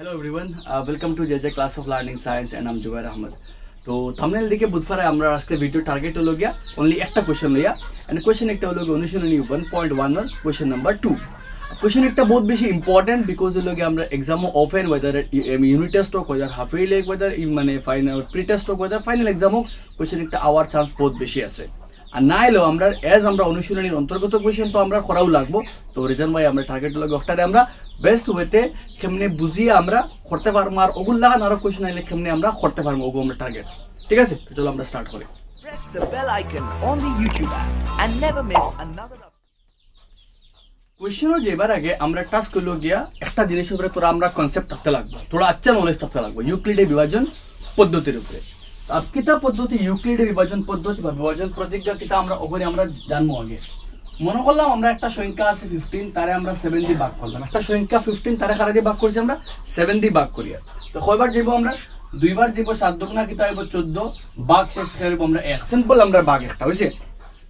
Hello everyone, uh, welcome to JJ Class of Learning Science and I'm Jubair Ahmed. তো thumbnail দিকে বুধবারে আমরা আজকে ভিডিও টার্গেট হলো গিয়া অনলি একটা কোয়েশ্চেন লইয়া এন্ড কোয়েশ্চেন একটা হলো গিয়া অনুশীলনী one point one one question number two question একটা বহুত বেশি ইম্পর্টেন্ট বিকজ হলো গিয়া আমরা এক্সামও অফেন ওয়েদার ইউনিট টেস্ট হোক ওয়েদার হাফ ইয়ারলি হোক ওয়েদার মানে ফাইনাল প্রি টেস্ট হোক ওয়েদার ফাইনাল এক্সাম হোক কোয়েশ্চেন একটা আওয়ার চান্স বহুত বেশি আছে। আর না এলেও আমরা এজ আমরা অনুশীলনীর অন্তর্গত কোয়েশ্চেন তো আমরা করাও লাগবো। তো রিজন ভাই আমরা টার্গেট লাগে ওটারে আমরা বেস্ট ওয়েতে কেমনে বুঝিয়ে আমরা করতে পারব আর ওগুলো লাগান আরও কোয়েশ্চেন আইলে কেমনে আমরা করতে পারব ওগুলো আমরা টার্গেট ঠিক আছে? চলো আমরা স্টার্ট করি। Press the bell icon on the YouTube app and never miss another update. যেবার আগে আমরা টাস্ক করল গিয়া একটা জিনিসের উপরে তোরা আমরা কনসেপ্ট থাকতে লাগবো। থোড়া আচ্ছা নলেজ থাকতে লাগবো। ইউক্লিডে বিভাজন পদ্ধতির উপরে। কিতা পদ্ধতি, ইউক্লিডে বিভাজন পদ্ধতি বা বিভাজন প্রতিজ্ঞা কিতা আমরা ওখানে আমরা জানব আগে। মনে করলাম আমরা একটা সংখ্যা আছে ফিফটিন তারে আমরা সেভেন দিয়ে ভাগ করলাম। একটা সংখ্যা ফিফটিন তারে কারা দিয়ে ভাগ করছি আমরা? সেভেন দিয়ে ভাগ করি তো কয়বার যাব আমরা? দুইবার যাব সাত দুগুণা কিতা হইব চোদ্দ বাঘ শেষ করব আমরা এক। সিম্পল আমরা বাঘ একটা হয়েছে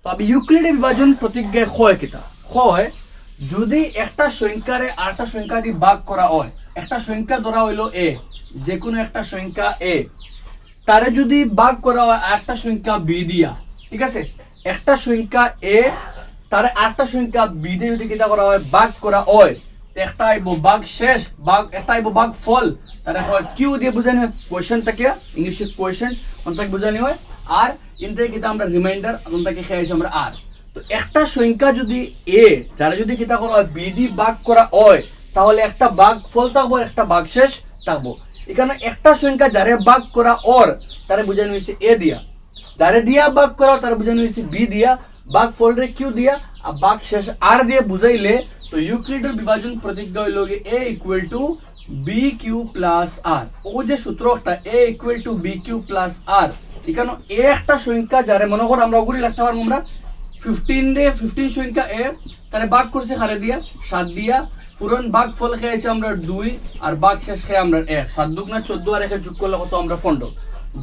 তো আমি ইউক্লিডে বিভাজন প্রতিজ্ঞায় হয় কিতা হয়, যদি একটা সংখ্যারে আরেকটা সংখ্যা দিয়ে ভাগ করা হয়, একটা সংখ্যা ধরা হইল এ যে কোনো একটা সংখ্যা এ। তারে যদি ভাগ করা হয় আরেকটা সংখ্যা বি দিয়া, ঠিক আছে? একটা সংখ্যা এ, তারে আরেকটা সংখ্যা বি দিয়ে যদি কিতা করা হয়, ভাগ করা হয় একটা আইব ভাগ শেষ, ভাগ, একটা আইব ভাগ ফল। তারে হয় কিউ দিয়ে বুঝানি হয় কোয়েশনটাকে ইংলিশে কোয়েশন কোনটাকে বুঝানি হয় আর ইনতে কিতা আমরা রিমাইন্ডার কোনটাকে খেয়েছি আমরা আর তো একটা সংখ্যা যদি এ, যারা যদি কিতা করা হয়, বি দিয়ে ভাগ করা হয়, তাহলে একটা ভাগ ফল থাকব, একটা ভাগ শেষ থাকব। এখানে একটা সংখ্যা যারে ভাগ করা ওর তারে বুঝানো হয়েছে এ দিয়া। যারে দিয়া ভাগ করা তার বোঝানো হয়েছে বি দিয়া, ভাগ ফলরে কিউ দিয়া, আর ভাগ শেষ আর দিয়ে বুঝাইলে, তো ইউক্লিডের বিভাজন প্রতিজ্ঞা হইল A equal to B Q plus R ও যে সূত্রটা A equal to B Q plus R এখানে এ একটা সংখ্যা যারে মনে কর আমরা ওগুলি লিখতে পারব আমরা ফিফটিন রে ফিফটিন সংখ্যা এ, তারে ভাগ করছে খারে দিয়া? সাত দিয়া। পুরন ভাগ ফল খেয়েছি আমরা দুই, আর ভাগ শেষ খেয়ে আমরা এক। সাত দুগ না চোদ্দ আর একে যোগ করলে কত আমরা ফন্ড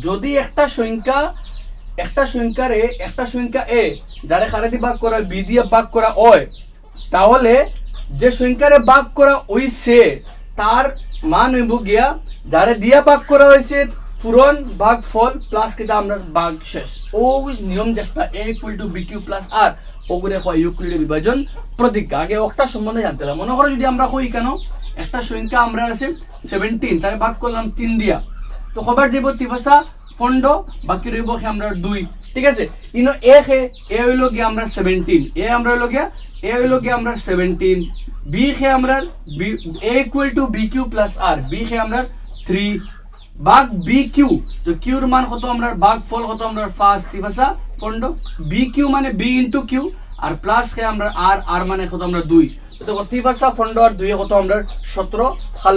যদি একটা সংখ্যা, একটা সংখ্যারে, একটা সংখ্যা এ, যারে খারাতি ভাগ করা, বি দিয়ে ভাগ করা হয় তাহলে যে সংখ্যারে ভাগ করা হইছে, তার মান হইব গিয়া, যারে দিয়া বাঘ করা হয়েছে পূরণ ভাগ ফল প্লাস কিটা আমরা বাঘ শেষ। ও নিয়ম যে একটা A equal to B Q plus R ওগুলো হয় ইউক্লিডের বিভাজন প্রতিজ্ঞা। আগে একটা সম্বন্ধে জানতে হবে মনে করো যদি আমরা কই কেন? একটা সংখ্যা আমরা আছে সেভেন্টিন তারে ভাগ করলাম তিন দিয়া। তো খবর যাব তিফাসা ফন্ড, বাকি রইব আমরা দুই। ঠিক আছে? ইনো এ খে এ হইল গিয়ে আমরা সেভেন্টিন এ আমরা হইল গিয়া, এ হইল গিয়ে আমরা সেভেন্টিন বি খে আমরা B, A equal to B Q plus R B খে আমরা থ্রি বাঘ বি কিউ তো কিউর মান কত আমরা বাঘ ফল কত আমরা ফার্স্ট তিফাসা ফন্ড বি কিউ মানে B into Q R plus খে আমরা আর আর মানে কত আমরা দুই। তো ফন্ড আর দুই কত আমরা সতেরো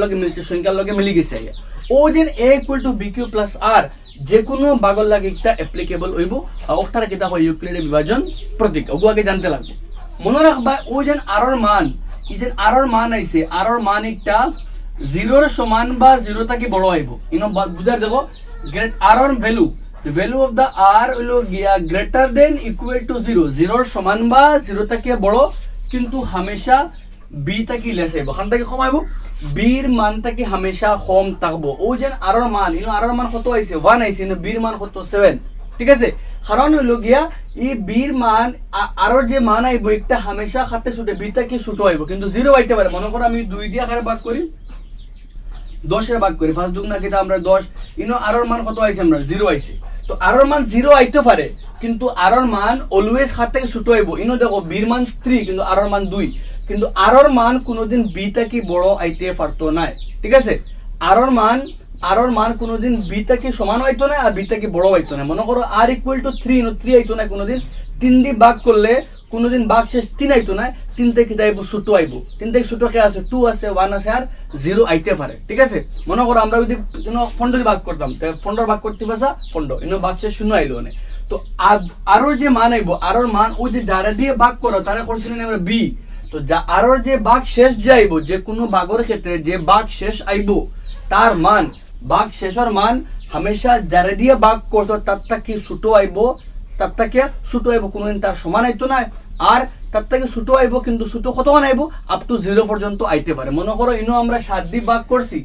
লগে মিলছে সংখ্যার লগে মিলি গেছে। ও যেন A equal to B Q plus R যে কোনো বাগল লাগে একটা অ্যাপ্লিকেবল হইব। ওটার কিতা হয় ইউক্লিডের বিভাজন প্রতীক ওগু আগে জানতে লাগবে। মনে রাখবা ও যেন আরর মান, ই যেন আরর মান আইছে আরর মান একটা জিরোর সমান বা জিরো থেকে বড় আইব ইনো বুঝার দেখো গ্রেট আরর value value of the R হইল গিয়া greater than equal to zero জিরোর সমান বা জিরো থেকে বড়, কিন্তু হামেশা বি থাকি লেস আইব খান থেকে কম আইব বির মান থাকি হামেশা কম থাকব। ও যেন আরর মান, ইনো আরর মান কত আইছে ওয়ান আইছে ইনো বির মান কত? সেভেন ঠিক আছে? কারণ হইল গিয়া, ই বির মান, আ- যে মান আইব একটা হামেশা খাতে ছুটে বি থাকি ছুটো আইব কিন্তু জিরো আইতে পারে। মনে করো আমি দুই দিয়ে আকারে ভাগ করি দশের ভাগ করি ফার্স্ট দুগুণা কিতা আমরা দশ। ইনো আরর মান কত আইছে আমরা? জিরো আইছে। তো আরর মান জিরো আইতে পারে, কিন্তু আরর মান অলওয়েজ হাত থেকে ছোট আইব। ইনো দেখো বির মান থ্রি কিন্তু আরর মান দুই। কিন্তু আরর মান কোনোদিন বি থেকে বড় আইতে পারতো নাই। ঠিক আছে? আরর মান আরর মান কোনোদিন বি থেকে সমান হইতো না আর বি থেকে বড় হইতো না মনে করো আর ইকুয়াল টু থ্রি ইনো থ্রি আইতো না কোনোদিন। তিন দিয়ে ভাগ করলে কোনোদিন বাঘ শেষ তিন আইতো না তিন থেকে আইব ছোট আইব। তিন থেকে ছোট কে আছে টু আছে ওয়ান আছে আর জিরো আইতে পারে, ঠিক আছে? মনে করো আমরা যদি ফন্ড ভাগ করতাম ফন্ডর ভাগ করতে পারছা ফন্ড, ইনো ভাগ শেষ শূন্য আইলো না তো আ- আরোর যে মান আইব, আরোর মান ও যে যারা দিয়ে ভাগ করো, তারা করছিলেন আমরা বি তো যা আরোর যে বাঘ শেষ যে আইব, যে কোনো ভাগের ক্ষেত্রে যে বাঘ শেষ আইব, তার মান, বাঘ শেষের মান, হামেশা যারা দিয়ে ভাগ করতো, তার কি ছোট আইব তার থেকে ছুটো আইব, কোনোদিন তার সমান আইতো নাই। আর তার থেকে ছুটো আইব, কিন্তু ছোট কতক্ষণ আইব? আপ টু জিরো পর্যন্ত আইতে পারে। মনে করো, ইনো আমরা সাত দিয়ে ভাগ করছি।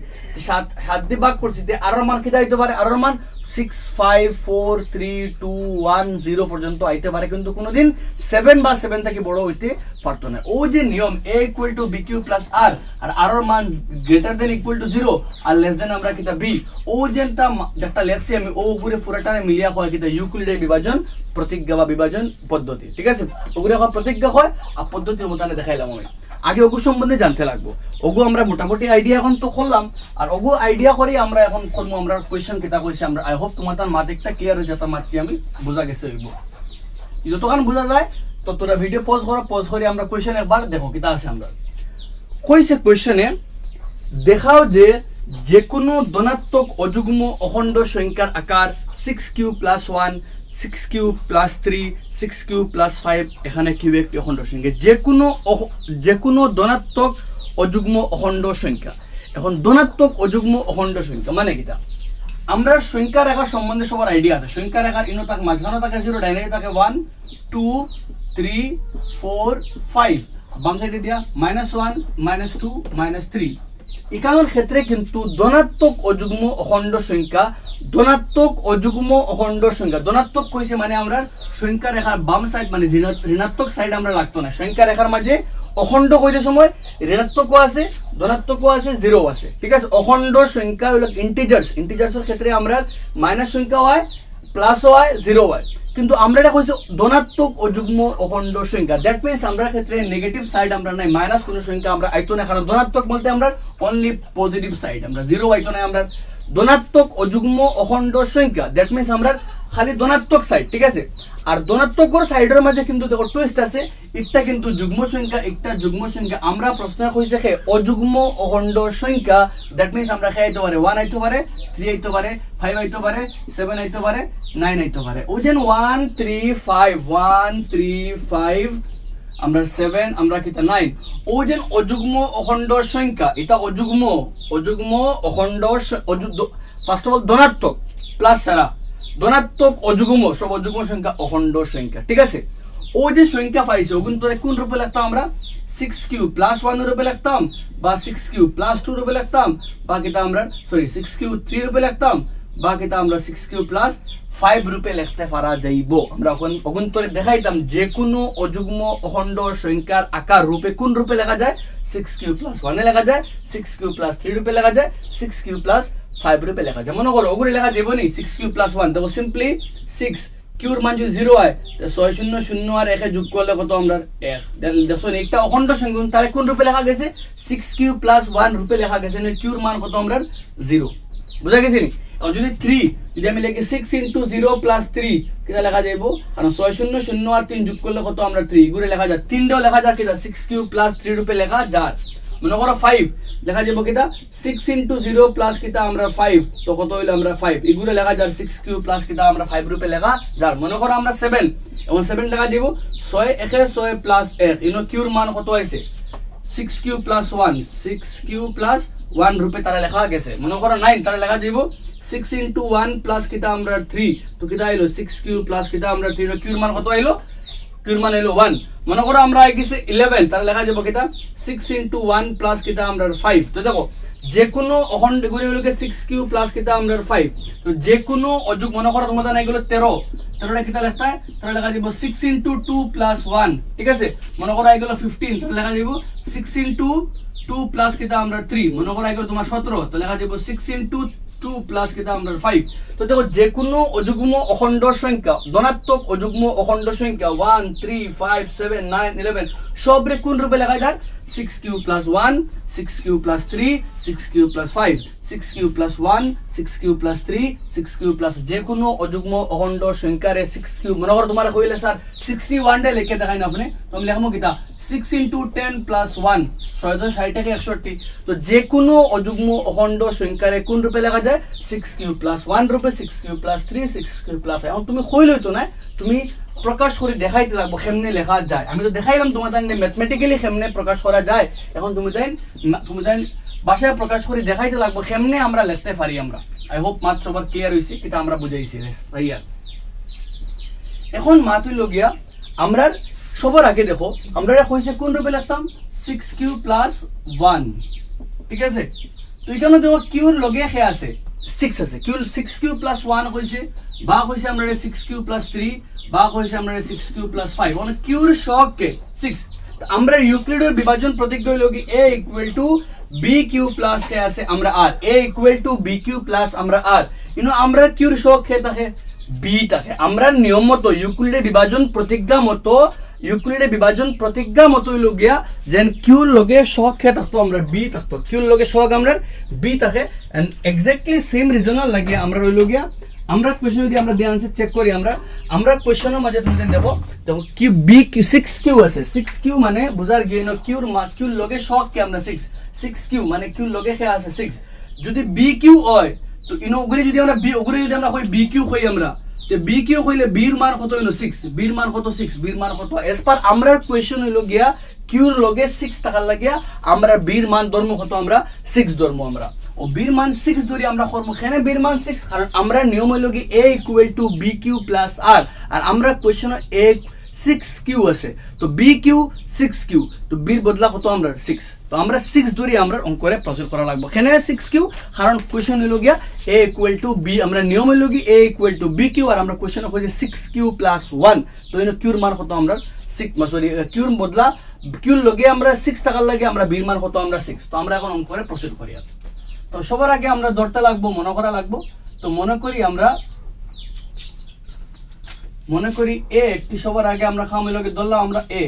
সাত সাত দিয়ে ভাগ করছি যে আরোর মান কিতা আইতে পারে? আরোর মান six five four three two one zero পর্যন্ত আইতে পারে, কিন্তু কোনোদিন সেভেন বা সেভেন থেকে বড় হইতে পারতো না। ও যে নিয়ম A equal to B Q plus R আর আরোর মান greater than equal to zero R less than আমরা কিতা বি ও যেটা যেটা লেখছি আমি, ও উপরে পুরাটানে মিলিয়া হয় কিতা ইউক্লিডের বিভাজন, প্রতিজ্ঞা বা বিভাজন পদ্ধতি, ঠিক আছে? ওগুলো প্রতিজ্ঞা হয় আর পদ্ধতির মতো দেখাইলাম আমি। আগে ওগু সম্বন্ধে জানতে লাগবো। ওগু আমরা মোটামুটি আইডিয়া এখন তো করলাম। আর ওগু আইডিয়া করে আমরা এখন করব, আমরা কোয়েশ্চেন কেটা কইছি, আমরা আই হোপ তোমার তার একটা ক্লিয়ার হয়ে যেতে মারছি আমি, বোঝা গেছে হইব যতক্ষণ বোঝা যায় তত তোরা ভিডিও পজ করো পজ করে আমরা কোয়েশ্চেন একবার দেখো কিতা আছে আমরা। কইছে কোয়েশ্চেনে দেখাও যে যে কোনো ধনাত্মক অযুগ্ম অখণ্ড সংখ্যার আকার six Q plus one six Q plus three six Q plus five এখানে কিউ একটি অখণ্ড সংখ্যা? যে কোনো যে কোনো ধনাত্মক অযুগ্ম অখণ্ড সংখ্যা। এখন ধনাত্মক অযুগ্ম অখণ্ড সংখ্যা মানে কিটা আমরা সংখ্যা রেখা সম্বন্ধে সবার আইডিয়া আছে। সংখ্যা রেখার ইনো থাকে মাঝখানে থাকে জিরো ডাইনে থাকে one two three four five বাম সাইডে দিয়া minus one minus two minus three একানোর ক্ষেত্রে কিন্তু ধনাত্মক অযুগ্ম অখণ্ড সংখ্যা, ধনাত্মক অযুগ্ম অখণ্ড সংখ্যা। ধনাত্মক কইছে মানে আমরা সংখ্যা রেখার বাম সাইড মানে ঋণ- ঋণাত্মক সাইড আমরা লাগতো না। সংখ্যা রেখার মাঝে অখণ্ড কইতে সময়, ঋণাত্মকও আছে, ধনাত্মকও আছে জিরো আছে। ঠিক আছে? অখণ্ড সংখ্যা হলো ইন্টিজার্স ইন্টিজার্সের ক্ষেত্রে আমরা মাইনাস সংখ্যা হয় প্লাসও হয় জিরো হয়। কিন্তু আমরা এটা কইছি ধনাত্মক অযুগ্ম অখণ্ড সংখ্যা। দ্যাট মিন্স আমরা ক্ষেত্রে নেগেটিভ সাইড আমরা নাই মাইনাস কোনো সংখ্যা আমরা আইতো না কারণ ধনাত্মক বলতে আমরা অনলি পজিটিভ সাইড আমরা জিরো আইতো না আমরা ধনাত্মক অযুগ্ম অখণ্ড সংখ্যা। দ্যাট মিন্স আমরা খালি ধনাত্মক সাইড ঠিক আছে? আর ধনাত্মক সাইডের মাঝে কিন্তু দেখো টুইস্ট আছে একটা কিন্তু যুগ্ম সংখ্যা একটা যুগ্ম সংখ্যা। আমরা প্রশ্ন কইছে খে অযুগ্ম অখণ্ড সংখ্যা দ্যাট মিনস আমরা খেয়ে আইতে পারে? ওয়ান আইতে পারে থ্রি আইতে পারে ফাইভ আইতে পারে সেভেন আইতে পারে নাইন আইতে পারে। ওই যেন one three five one three five আমরা সেভেন আমরা কিতা নাইন ও যেন অযুগ্ম অখণ্ড সংখ্যা, এটা অযুগ্ম অযুগ্ম অখণ্ড ফার্স্ট অফ অল ধনাত্মক প্লাস সারা ধনাত্মক অযুগ্ম, সব অযুগ্ম সংখ্যা, অখণ্ড সংখ্যা, ঠিক আছে? ও যে সংখ্যা পাইছে ও কিন্তু কোন রূপে লিখতাম আমরা? সিক্স কিউ প্লাস ওয়ান রূপে লিখতাম, বা সিক্স কিউ প্লাস টু রূপে লিখতাম বা কিতা আমরা সরি সিক্স কিউ থ্রি রূপে লিখতাম বা কিতা আমরা সিক্স কিউ প্লাস ফাইভ রূপে লিখতে পারা যাইব। আমরা অগুন্তরে দেখাইতাম যে কোনো অযুগ্ম, অখণ্ড সংখ্যার আকার রূপে কোন রূপে লেখা যায়? সিক্স কিউ প্লাস ওয়ানে লেখা যায় সিক্স কিউ প্লাস থ্রি রূপে লেখা যায় সিক্স কিউ প্লাস ফাইভ রূপে লেখা যায় মনে করো, ওগুলো লেখা যাব নি সিক্স কিউ প্লাস ওয়ান দেখো সিম্পলি সিক্স কিউর মান যদি জিরো হয় ছয় শূন্য শূন্য আর একে যোগ করলে কত আমরা? এক। দেখো একটা অখণ্ড সংখ্যা, তাহলে কোন রূপে লেখা গেছে? সিক্স কিউ প্লাস ওয়ান রূপে লেখা গেছে কিউর মান কত আমরা? জিরো বুঝা গেছে নি? আর যদি থ্রি যদি আমি লিখি six into zero plus three কিটা লেখা যাইব? কারণ ছয় শূন্য শূন্য আর তিন যোগ করলে কত আমরা থ্রি ঘুরে লেখা যায় তিনটাও লেখা যায় কিটা সিক্স কিউ প্লাস থ্রি রূপে লেখা যায় মনে করো ফাইভ লেখা যাব কিটা সিক্স ইন্টু জিরো প্লাস কিটা আমরা ফাইভ তো কত হইল আমরা ফাইভ এগুলো লেখা যার সিক্স কিউ প্লাস কিটা আমরা ফাইভ রূপে লেখা যার। মনে করো আমরা সেভেন এবং সেভেন লেখা দিব ছয় একে ছয় প্লাস এক। ইনো কিউর মান কত হয়েছে six q plus one six q plus one রূপে তারা লেখা গেছে। মনে করো নাইন তারা লেখা যাইব সিক্স ইন্টু ওয়ান প্লাস কিটা আমরা থ্রি তো কিটা আইলো সিক্স কিউ প্লাস কিটা আমরা থ্রি কিউর মান কত আইলো কিউর মান এলো ওয়ান মনে করো আমরা আই গেছে ইলেভেন তাহলে লেখা যাব কিটা সিক্স ইন্টু ওয়ান প্লাস কিটা আমরা ফাইভ তো দেখো যে কোনো এগুলো হলো সিক্স কিউ প্লাস কিটা আমরা ফাইভ তো যে কোনো অযুগ মনে করো তোমাদের না এগুলো তেরো। তেরোটা কিটা লেখা তাহলে লেখা যাব six into two plus one ঠিক আছে? মনে করো এগুলো ফিফটিন তাহলে লেখা যাব সিক্স ইন্টু টু প্লাস কিটা আমরা থ্রি মনে করো এগুলো তোমার সতেরো। তো লেখা যাব সিক্স ইন্টু টু প্লাস কিটা আমরা ফাইভ তো দেখো যে কোনো অযুগ্ম অখণ্ড সংখ্যা, ধনাত্মক অযুগ্ম অখণ্ড সংখ্যা one three five seven nine eleven সবরে কোন রূপে লেখা যায়? Six q plus one six q plus three six q plus five six q plus one six q plus three six q plus যে কোনো অযুগ্ম অখণ্ড সংখ্যারে সিক্স কিউ মনে করো তোমার কইলে স্যার সিক্সটি ওয়ানটা লিখে দেখাই না আপনি? তো আমি লেখবো কিতা six into ten plus one ছয়শো ষাট থেকে একষট্টি। তো যে কোনো অযুগ্ম অখণ্ড সংখ্যারে কোন রূপে লেখা যায়? সিক্স কিউ প্লাস ওয়ান রূপে six q plus three six q plus এখন তুমি কই লইতো না তুমি প্রকাশ করে, দেখাইতে লাগবো কেমনে লেখা যায়। আমি তো দেখাইলাম তোমার তাই ম্যাথমেটিক্যালি কেমনে প্রকাশ করা যায়। এখন তুমি তাই তুমি তাই ভাষায় প্রকাশ করে, দেখাইতে লাগবো কেমনে আমরা লিখতে পারি আমরা। আই হোপ মাত সবার ক্লিয়ার হয়েছে এটা আমরা বুঝাইছি ভাইয়া এখন মাতুই লগিয়া আমরা সবার আগে দেখো, আমরা এটা হয়েছে কোন রূপে লিখতাম? সিক্স কিউ প্লাস ওয়ান ঠিক আছে? তো এখানে দেখো কিউর লগে সে আছে সিক্স আছে। Q six q plus one হয়েছে বা হয়েছে আমরা সিক্স কিউ প্লাস থ্রি বা হয়েছে আমরা সিক্স কিউ প্লাস ফাইভ মানে কিউর কে সিক্স আমরা ইউক্লিডের বিভাজন প্রতিজ্ঞ হইল কি a equal to b q plus কে আছে আমরা আর a equal to b q plus আমরা আর ইনো আমরা কিউর শখ কে থাকে? বি থাকে। আমরা নিয়ম মতো ইউক্লিডের বিভাজন প্রতিজ্ঞা মতো, ইউক্লিডের বিভাজন প্রতিজ্ঞা মতো হইল গিয়া যেন কিউর লগে শখ কে থাকতো আমরা বি থাকতো। কিউর লগে শখ আমরা বি থাকে। এন্ড এক্স্যাক্টলি সেম রিজনাল লাগে আমরা রইল গিয়া আমরা কোয়েশ্চন যদি আমরা দিয়ে আনসার চেক করি, আমরা আমরা কোয়েশ্চনের মাঝে তুমি দেখো দেখো q b q six q আছে। সিক্স কিউ মানে বুঝার গিয়ে ন কিউর মা কিউর লগে শখ কে আমরা সিক্স সিক্স কিউ মানে কিউর লগে সে আছে সিক্স যদি বি কিউ হয়, তো ইনো ওগুলি যদি আমরা বি ওগুলি যদি আমরা কই বি কিউ কই আমরা? তো বি কিউ কইলে বির মান কত হইল সিক্স বির মান কত সিক্স বির মান কত? এস পার আমরা কোয়েশ্চন হইল গিয়া কিউর লগে সিক্স টাকার লাগিয়া আমরা বির মান ধর্ম কত আমরা? সিক্স ধর্ম আমরা। ও বির মান সিক্স ধরি আমরা কর্ম কেন বির মান সিক্স কারণ আমরা নিয়ম হইল a equal to b q plus r আর আমরা কোয়েশ্চন এ সিক্স কিউ আছে। তো বি কিউ সিক্স কিউ তো বির বদলা কত আমরা? সিক্স তো আমরা সিক্স ধরি, আমরা অঙ্করে প্রসেস করা লাগবে। কেন সিক্স কিউ কারণ কোয়েশ্চন হইল গিয়া এ ইকুয়াল টু বি আমরা নিয়ম হইল a equal to b q আর আমরা কোয়েশ্চন হয়েছে সিক্স কিউ প্লাস ওয়ান তো এনে কিউর মান কত আমরা? সিক্স সরি কিউর বদলা কিউর লগে আমরা সিক্স টাকার লাগে আমরা বির মান কত আমরা সিক্স তো আমরা এখন অঙ্করে প্রসিড করি আর তো সবার আগে আমরা ধরতে লাগবো, মনে করা লাগবো। তো মনে করি আমরা, মনে করি এ একটি সবার আগে আমরা লগে ধরলাম আমরা এ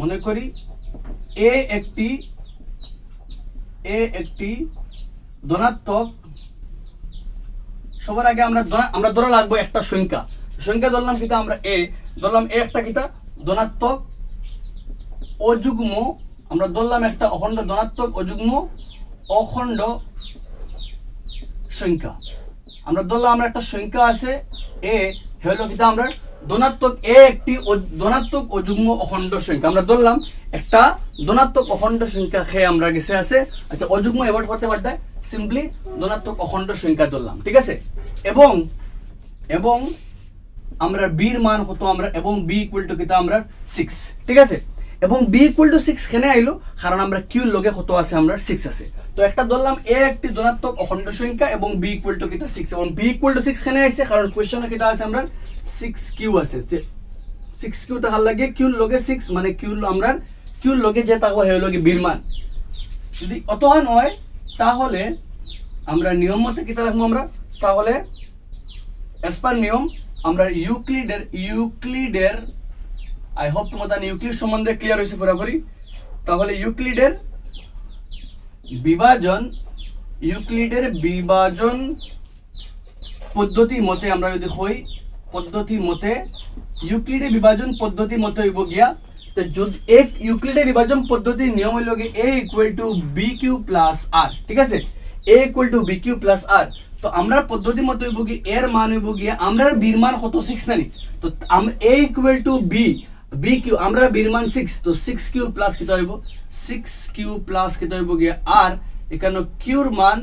মনে করি এ একটি এ একটি ধনাত্মক, সবার আগে আমরা আমরা ধরা লাগবো একটা সংখ্যা। সংখ্যা ধরলাম কিতা আমরা এ ধরলাম এ একটা কিতা? ধনাত্মক, অযুগ্ম, আমরা ধরলাম একটা অখণ্ড ধনাত্মক, অযুগ্ম, অখণ্ড সংখ্যা। আমরা ধরলাম আমরা একটা সংখ্যা আছে এ হলো কিতা আমরা ধনাত্মক এ একটি ধনাত্মক অযুগ্ম অখণ্ড সংখ্যা। আমরা ধরলাম একটা ধনাত্মক অখণ্ড সংখ্যা খেয়ে আমরা গেছে আছে। আচ্ছা অযুগ্ম এবার করতে পারতে সিম্পলি ধনাত্মক অখণ্ড সংখ্যা ধরলাম, ঠিক আছে? এবং এবং আমরা বির মান কত আমরা, এবং বি ইকুয়াল টু কিতা আমরা সিক্স ঠিক আছে? এবং বি ইকুয়াল টু সিক্স কেনে আইলো? কারণ আমরা কিউর লগে কত আছে? আমরা সিক্স আছে। তো একটা ধরলাম এ একটি ধনাত্মক অখণ্ড সংখ্যা এবং বি ইকুয়াল টু কিতা? সিক্স এবং বি ইকুয়াল টু সিক্স কেনে আইছে? কারণ কোয়েশ্চনে কিতা আছে? আমরা সিক্স কিউ আছে। সিক্স কিউ তাহার লাগে কিউর লগে সিক্স মানে কিউর আমরা কিউর লগে যে থাকব হে লগে বীর মান। যদি অতহান হয়, তাহলে আমরা নিয়ম মতে কিতা রাখব আমরা? তাহলে এস পার নিয়ম, আমরা ইউক্লিডের ইউক্লিডের আই হোপ তোমাদের ইউক্লিড সম্বন্ধে ক্লিয়ার হয়েছে পুরোপুরি। তাহলে ইউক্লিডের বিভাজন ইউক্লিডের বিভাজন পদ্ধতি মতে আমরা যদি হই, পদ্ধতি মতে, ইউক্লিডের বিভাজন পদ্ধতি মতে হইব গিয়া, তো যদি এক ইউক্লিডের বিভাজন পদ্ধতির নিয়ম হইল গিয়ে a equal to b q plus r ঠিক আছে? A equal to b q plus r তো আমরা পদ্ধতি মতো হইব কি এর মান হইব গিয়া আমরা বীর মান কত? সিক্স নানি। তো a equal to b b q আমরা বীর মান সিক্স তো সিক্স কিউ প্লাস কিতা হইব? সিক্স কিউ প্লাস কিতা হইব গিয়া? আর এখানে কিউর মান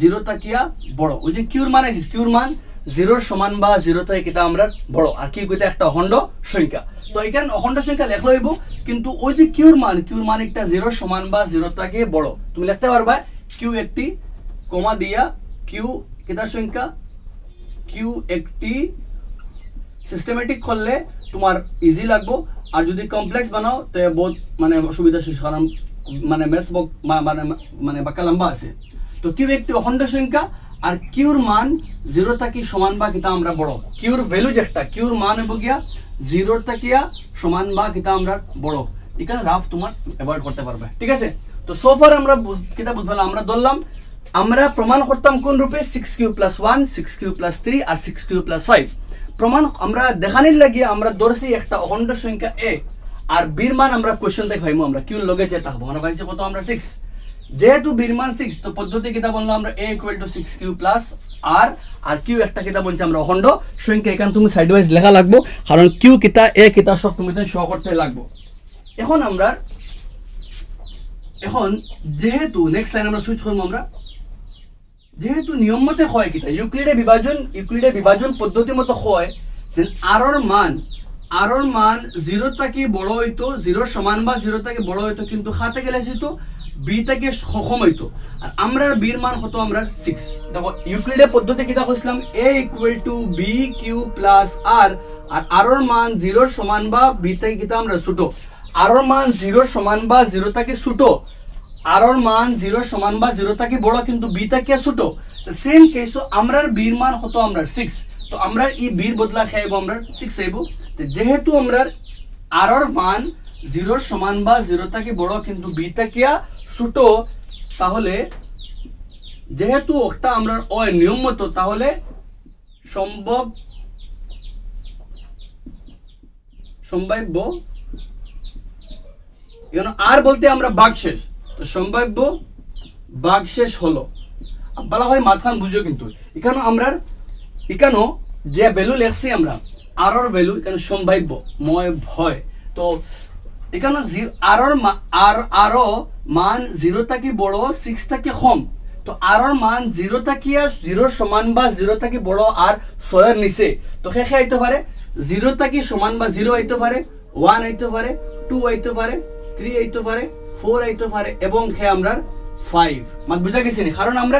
জিরো তাকিয়া বড়। ওই যে কিউর মান আইসিস কিউর মান জিরোর সমান বা জিরো থেকে কিতা আমরা বড়। আর কি কইতে, একটা অখণ্ড সংখ্যা। তো এখানে অখণ্ড সংখ্যা লেখলো হইব, কিন্তু ওই যে কিউর মান কিউর মান একটা জিরোর সমান বা জিরো থেকে বড়। তুমি লিখতে পারবা কিউ একটি, কমা দিয়া কিউ কিতার সংখ্যা? কিউ একটি সিস্টেমেটিক করলে তোমার ইজি লাগবো। আর যদি কমপ্লেক্স বানাও, তো বহুত মানে অসুবিধা কারণ মানে ম্যাথস মানে মানে বাক্কা লম্বা আছে। তো কিউ একটি অখণ্ড সংখ্যা, আর কিউর মান জিরো থাকি সমান বা কিতা আমরা বড়। কিউর ভ্যালু যেটা, কিউর মান হইব গিয়া জিরোর থাকিয়া সমান বা কিতা আমরা বড়। এখানে রাফ তোমার অ্যাভয়েড করতে পারবে। ঠিক আছে? তো সোফার আমরা কিতা বুঝলাম? আমরা ধরলাম, আমরা প্রমাণ করতাম কোন রূপে six q plus one six q plus three আর সিক্স কিউ প্লাস ফাইভ প্রমাণ আমরা দেখানির লাগিয়ে আমরা ধরছি একটা অখণ্ড সংখ্যা এ আর বীর মান আমরা কোয়েশ্চন থেকে ভাইমু আমরা। কিউর লগে যে থাকব আমরা ভাইছি কত আমরা সিক্স যেহেতু বীর মান সিক্স তো পদ্ধতি কিতা বললাম আমরা? A equal to six q plus r R Q একটা কিতা বলছি আমরা অখণ্ড সংখ্যা। এখানে তুমি সাইড ওয়াইজ লেখা লাগবো, কারণ কিউ কিতা এ কিতা, সব তুমি শো করতে লাগবো। এখন আমরা, এখন যেহেতু নেক্সট লাইন আমরা সুইচ করব আমরা যেহেতু নিয়ম মতে হয় কিতা, ইউক্লিডে বিভাজন ইউক্লিডে বিভাজন পদ্ধতি মতো হয় যে আরর মান আরর মান জিরো থেকে বড় হইতো জিরোর সমান বা জিরো থেকে বড় হইতো কিন্তু খাতে গেলে হইতো বি থেকে কম হইতো আর আমরা বির মান কত আমরা সিক্স দেখো ইউক্লিডের পদ্ধতি কিতা কইছিলাম a equal to b q plus r আর আরর মান জিরোর সমান বা বি থেকে কিতা আমরা ছোট আরর মান জিরোর সমান বা জিরো থেকে ছোট আরর মান জিরো সমান বা জিরো থেকে বড়, কিন্তু বি থেকে ছোট। সেম কেসও আমরার বির মান কত আমরা সিক্স তো আমরা এই বির বদলা খাইব আমরা সিক্স তো যেহেতু আমরা আরর মান জিরোর সমান বা জিরো থেকে বড়, কিন্তু বি থেকে ছোট, তাহলে যেহেতু ওটা আমরা ও নিয়ম মতো, তাহলে সম্ভব সম্ভাব্য। আর বলতে আমরা বাঘ শেষ। সম্ভাব্য বাঘ শেষ হলো। বলা হয় মাঝখান বুঝিও কিন্তু। এখানে আমরা এখানেও যে ভ্যালু লেখছি আমরা আরর ভ্যালু এখানে সম্ভাব্য, ময়, ভয়। তো এখানে আরর আর আরও মান জিরো থাকি বড় সিক্স থেকে কম। তো আরর মান জিরো থেকে জিরোর সমান বা জিরো থাকি বড় আর ছয়ের নিচে। তো শেষে আইতে পারে জিরো থেকে সমান বা জিরো আইতে পারে ওয়ান আইতে পারে টু আইতে পারে থ্রি আইতে পারে ফোর আইতে পারে এবং সে আমরা ফাইভ মাত বুঝা গেছে নি? কারণ আমরা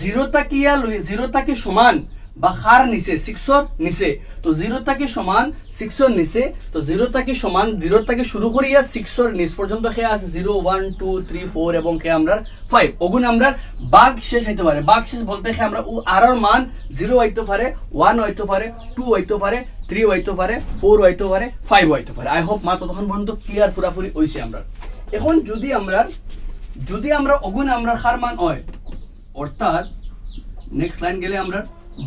জিরো তাকিয়া লই জিরো সমান বা খার নিচে সিক্সর নিচে। তো জিরো তাকি সমান সিক্সর নিচে। তো জিরো তাকি সমান জিরো তাকি শুরু করিয়া সিক্সর নিচ পর্যন্ত খেয়ে আছে? Zero one two three four এবং খে আমরা ফাইভ ওগুন আমরা বাঘ শেষ হইতে পারে। বাঘ শেষ বলতে খে আমরা ও আরর মান জিরো হইতে পারে ওয়ান হইতে পারে টু হইতে পারে থ্রি হইতে পারে ফোর হইতে পারে ফাইভ হইতে পারে। আই হোপ মা ততক্ষণ পর্যন্ত ক্লিয়ার পুরাপুরি হইছে আমরা এখন যদি আমরা যদি আমরা অগুণ আমরা হার মান হয়, অর্থাৎ নেক্সট লাইন গেলে আমরা,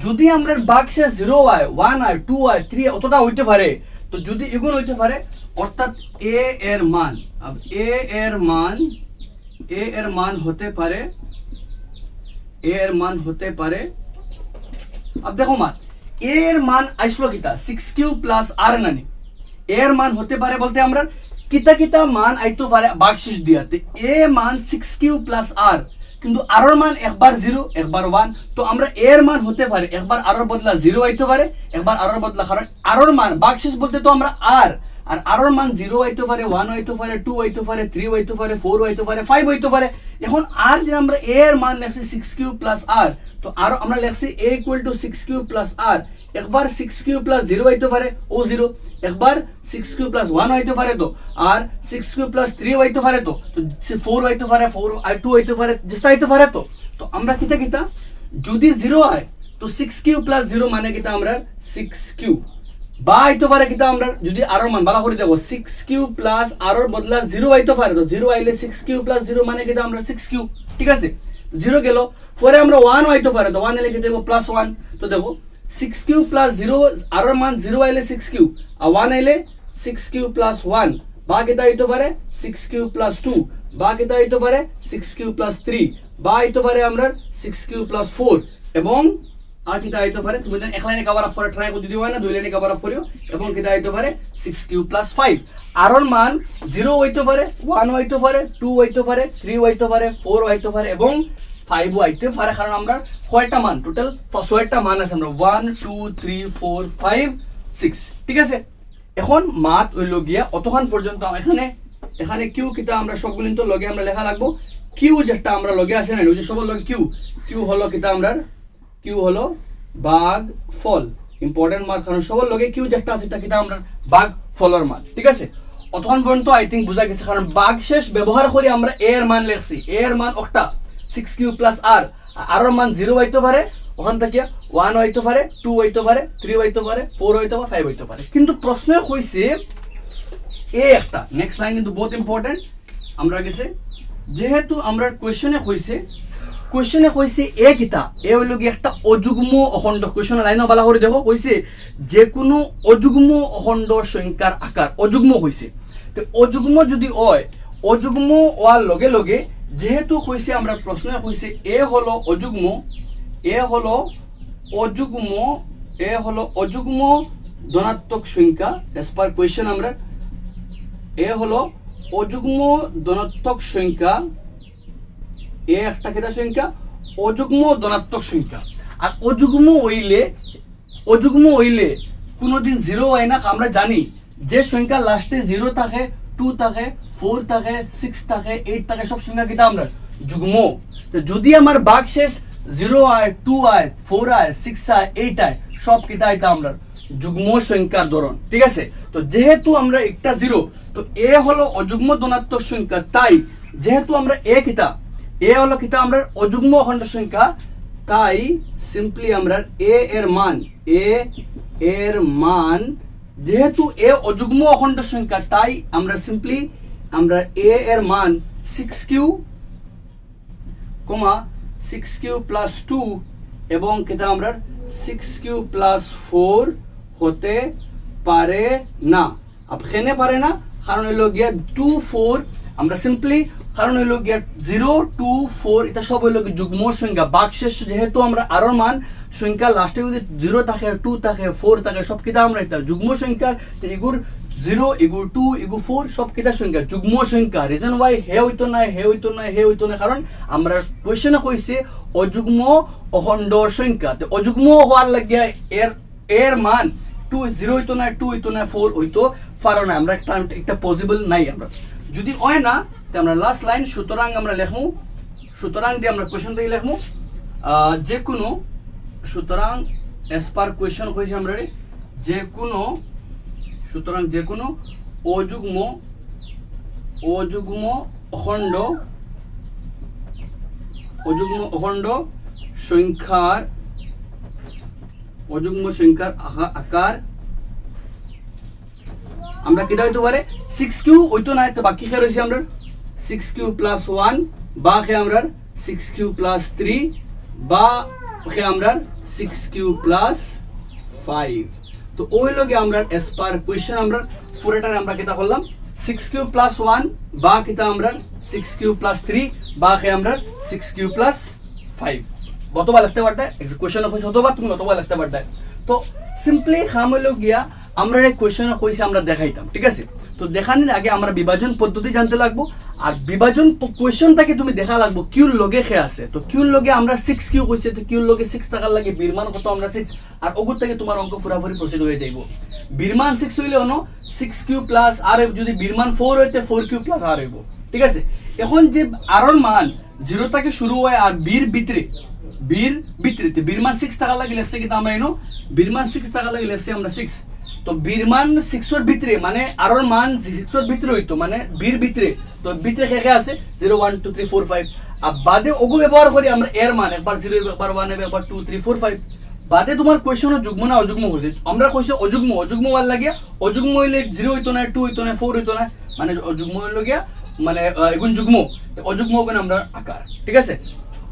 যদি আমরা বাক্সে জিরো আয় ওয়ান আয় টু আয় থ্রি অতটা হইতে পারে। তো যদি এগুণ হইতে পারে, অর্থাৎ এ এর মান এ এর মান এ এর মান হতে পারে এ এর মান হতে পারে আপ দেখো মান এর মান আইসলো কিতা? সিক্স কিউ প্লাস আর নানি। এর মান হতে পারে বলতে আমরা কিতা কিতা মান আইতো পারে, বাকশিস দিয়াতে। এ মান সিক্স কিউ প্লাস আর কিন্তু আরর মান একবার জিরো একবার ওয়ান তো আমরা এর মান হতে পারে একবার আরর বদলা জিরো আইতে পারে একবার আরর বদলা কারণ আরর মান, বাকশিস বলতে তো আমরা আর আর আরর মান জিরো হইতে পারে ওয়ান হইতে পারে টু হইতে পারে থ্রি হইতে পারে ফোর হইতে পারে ফাইভ হইতে পারে এখন আর যে আমরা এ এর মান লেখছি সিক্স কিউ প্লাস আর তো আরও আমরা লেখছি a equal to six q plus r একবার সিক্স কিউ প্লাস জিরো হইতে পারে ও জিরো একবার সিক্স কিউ প্লাস ওয়ান হইতে পারে তো আর সিক্স কিউ প্লাস থ্রি হইতে পারে তো ফোর হইতে পারে ফোর আর টু হইতে পারে যেটা হইতে পারে তো তো আমরা কিতা কিতা যদি জিরো হয় তো সিক্স কিউ প্লাস জিরো মানে কিতা আমরা সিক্স কিউ বা আইতে পারে কিতা আমরা যদি আরও মান বালা করে দেখো সিক্স কিউ প্লাস আরোর বদলা জিরো আইতে পারে তো জিরো আইলে সিক্স কিউ প্লাস জিরো মানে কিতা আমরা সিক্স কিউ ঠিক আছে জিরো গেল পরে আমরা ওয়ান আইতে পারে তো ওয়ান এলে কি দেবো প্লাস ওয়ান তো দেখো সিক্স কিউ প্লাস জিরো আরোর মান জিরো আইলে সিক্স কিউ আর ওয়ান আইলে সিক্স কিউ প্লাস ওয়ান বা কিতা আইতে পারে সিক্স কিউ প্লাস টু বা কিতা আইতে পারে সিক্স কিউ প্লাস থ্রি বা আইতে পারে আমরা সিক্স কিউ প্লাস ফোর এবং আর কিতা আইতে পারে তুমি এক লাইনে কভার আপ করে ট্রাই না দুই লাইনে কভার আপ করিও, এবং পারে সিক্স কিউ প্লাস ফাইভ মান জিরো হইতে পারে ওয়ান হইতে পারে টু হইতে পারে থ্রি হইতে পারে ফোর হইতে পারে এবং ফাইভ হইতে পারে কারণ আমরা কয়টা মান টোটাল ছয়টা মান আছে আমরা। One two three four five six ঠিক আছে? এখন মাত হইল গিয়া অতক্ষণ পর্যন্ত এখানে এখানে কিউ কিতা আমরা সবগুলি তো লগে আমরা লেখা লাগবো। কিউ যেটা আমরা লগে আছে না যে সবার লগে কিউ কিউ হলো কিতা আমরা কিউ হলো বাঘ ফল। ইম্পর্টেন্ট মার্ক কারণ সবার লগে কিউ যেটা আছে সেটা কিতা আমরা বাঘ ফলর মান ঠিক আছে? অতক্ষণ পর্যন্ত আই থিঙ্ক বুঝা গেছে, কারণ বাঘ শেষ ব্যবহার করে আমরা এর মান লেখছি। এর মান একটা six q plus r r মান জিরো হইতে পারে, ওখান থেকে ওয়ান হইতে পারে টু হইতে পারে থ্রি হইতে পারে ফোর হইতে পারে ফাইভ হইতে পারে। কিন্তু প্রশ্ন হয়েছে এ একটা। নেক্সট লাইন কিন্তু বহুত ইম্পর্টেন্ট আমরা গেছে, যেহেতু আমরা কোয়েশনে হয়েছে কোয়েশনে কইছে এ কিতা এ হইল কি একটা অযুগ্ম অখণ্ড কোয়েশন লাইন বালা করে দেখো কইছে যে কোনো অযুগ্ম অখণ্ড সংখ্যার আকার অযুগ্ম কইছে তো অযুগ্ম যদি হয়, অযুগ্ম হওয়ার লগে লগে, যেহেতু কইছে আমরা প্রশ্নে কইছে এ হলো অযুগ্ম, এ হলো অযুগ্ম, এ হলো অযুগ্ম ধনাত্মক সংখ্যা এস পার কোয়েশন আমরা এ হলো অযুগ্ম ধনাত্মক সংখ্যা এ একটা কেটা সংখ্যা অযুগ্ম ধনাত্মক সংখ্যা। আর অযুগ্ম হইলে অযুগ্ম হইলে কোনোদিন জিরো হয় না, আমরা জানি। যে সংখ্যা লাস্টে জিরো থাকে টু থাকে ফোর থাকে সিক্স থাকে এইট থাকে, সব সংখ্যা কিতা আমরা? যুগ্ম যদি আমার বাঘ শেষ জিরো আয় টু আয় ফোর আয় সিক্স আয় এইট আয় সব কিতা এটা আমরা? যুগ্ম সংখ্যার ধরন, ঠিক আছে? তো যেহেতু আমরা একটা জিরো তো এ হলো অযুগ্ম ধনাত্মক সংখ্যা, তাই যেহেতু আমরা এ কিতা এ হলো কিতা আমরা অযুগ্ম অখণ্ড সংখ্যা, তাই সিম্পলি আমরা এ এর মান এ এর মান, যেহেতু এ অযুগ্ম অখণ্ড সংখ্যা, তাই আমরা সিম্পলি আমরা এ এর মান সিক্স কিউ কমা সিক্স কিউ প্লাস টু এবং কেটা আমরা সিক্স কিউ প্লাস ফোর হতে পারে না। আপখানে পারে না? কারণ হইল গিয়া টু ফোর আমরা সিম্পলি কারণ হইল গিয়া জিরো টু ফোর এটা সব হইল যুগ্ম সংখ্যা। বাকশেষ যেহেতু আমরা আরও মান, সংখ্যা লাস্টে যদি জিরো থাকে টু থাকে ফোর থাকে, সব কিতা আমরা এটা যুগ্ম সংখ্যা এগুর জিরো এগুর টু এগু ফোর সব কিতা সংখ্যা, যুগ্ম সংখ্যা। রিজন ওয়াই হে হইতো না, হে হইতো না, হে হইতো না, কারণ আমরা কোয়েশনে কইছে অযুগ্ম অখণ্ড সংখ্যা। তো অযুগ্ম হওয়ার লাগিয়া এর এর মান টু জিরো হইতো না টু হইতো না ফোর হইতো, পারো না, আমরা একটা পসিবল নাই আমরা। যদি হয় না তো আমরা লাস্ট লাইন সুতরাং আমরা লেখমু সুতরাং দিয়ে আমরা কোয়েশন দিয়ে আহ, যে কোনো সুতরাং এস পার কোয়েশন হয়েছে আমরা যে কোনো সুতরাং যে কোনো অযুগ্ম অযুগ্ম অখণ্ড অযুগ্ম অখণ্ড সংখ্যার অযুগ্ম সংখ্যার আকা- আকার আমরা কেটা হইতে পারে? সিক্স কিউ হইতো না তো বাকি কে রয়েছে আমরা। সিক্স কিউ প্লাস ওয়ান বা খে আমরা সিক্স কিউ প্লাস থ্রি বা খে আমরা সিক্স কিউ প্লাস ফাইভ তো ওই লগে আমরা এস পার কোয়েশ্চেন আমরা পুরোটা আমরা কেটা করলাম? সিক্স কিউ প্লাস ওয়ান বা কিতা আমরা সিক্স কিউ প্লাস থ্রি বা খে আমরা সিক্স কিউ প্লাস ফাইভ অতবার লিখতে পারতে কোয়েশ্চেন হয়েছে অতবার তুমি অতবার লিখতে পারতে তো সিম্পলি খাম হইল গিয়া আমরা এই কোয়েশ্চেন কইছে, আমরা দেখাইতাম, ঠিক আছে? তো দেখানোর আগে আমরা বিভাজন পদ্ধতি জানতে লাগবো, আর বিভাজন কোয়েশ্চনটাকে তুমি দেখা লাগবো, কিউর লগে খে আছে? তো কিউর লগে আমরা সিক্স কিউ কইছে, তো কিউর লগে সিক্স টাকার লাগে বিরমান কত আমরা সিক্স আর ওগুর থেকে তোমার অঙ্ক পুরাপুরি প্রসিড হয়ে যাইব। বিরমান সিক্স হইলে অন সিক্স কিউ প্লাস আর যদি বিরমান ফোর হইতে ফোর কিউ প্লাস আর হইব ঠিক আছে? এখন যে আরন মান জিরো থেকে শুরু হয়, আর বীর ভিতরে বীর বিতরিত বীরমান সিক্স টাকা লাগে লেখছে কিন্তু আমরা এনো বীরমান সিক্স টাকা লাগে লেখছে আমরা সিক্স তো বীরমান সিক্সর ভিতরে মানে আরোর মান সিক্সর ভিতরে হইতো মানে বীর ভিতরে তো ভিতরে কে কে আছে zero one two three four five আর বাদে ওগু ব্যবহার করি আমরা এর মান একবার জিরো একবার ওয়ান একবার টু থ্রি ফোর ফাইভ বাদে তোমার কোয়েশন যুগ্ম না অযুগ্ম হয়েছে আমরা কইছি অযুগ্ম অযুগ্ম ওয়ার লাগিয়া অযুগ্ম হইলে জিরো হইতো না টু হইতো না ফোর হইতো না মানে অযুগ্ম হইল গিয়া মানে এগুন যুগ্ম অযুগ্ম হবে না আমরা আকার ঠিক আছে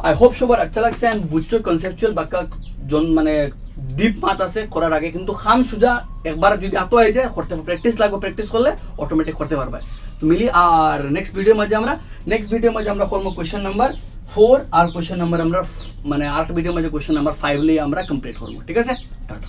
আই হোপ সবার আচ্ছা লাগছে অ্যান্ড বুঝছ কনসেপচুয়াল বাক্যা জন মানে ডিপ মাত আছে, করার আগে কিন্তু খাম সুজা একবার যদি আতো হয়ে যায়, করতে প্র্যাকটিস লাগবে প্র্যাকটিস করলে অটোমেটিক করতে পারবে। তো মিলি, আর নেক্সট ভিডিওর মাঝে আমরা নেক্সট ভিডিও মাঝে আমরা করব কোয়েশ্চেন নাম্বার ফোর আর কোয়েশ্চেন নাম্বার আমরা মানে আর্ট ভিডিও মাঝে কোয়েশ্চেন নাম্বার ফাইভ নিয়ে আমরা কমপ্লিট করব। ঠিক আছে? টাটা।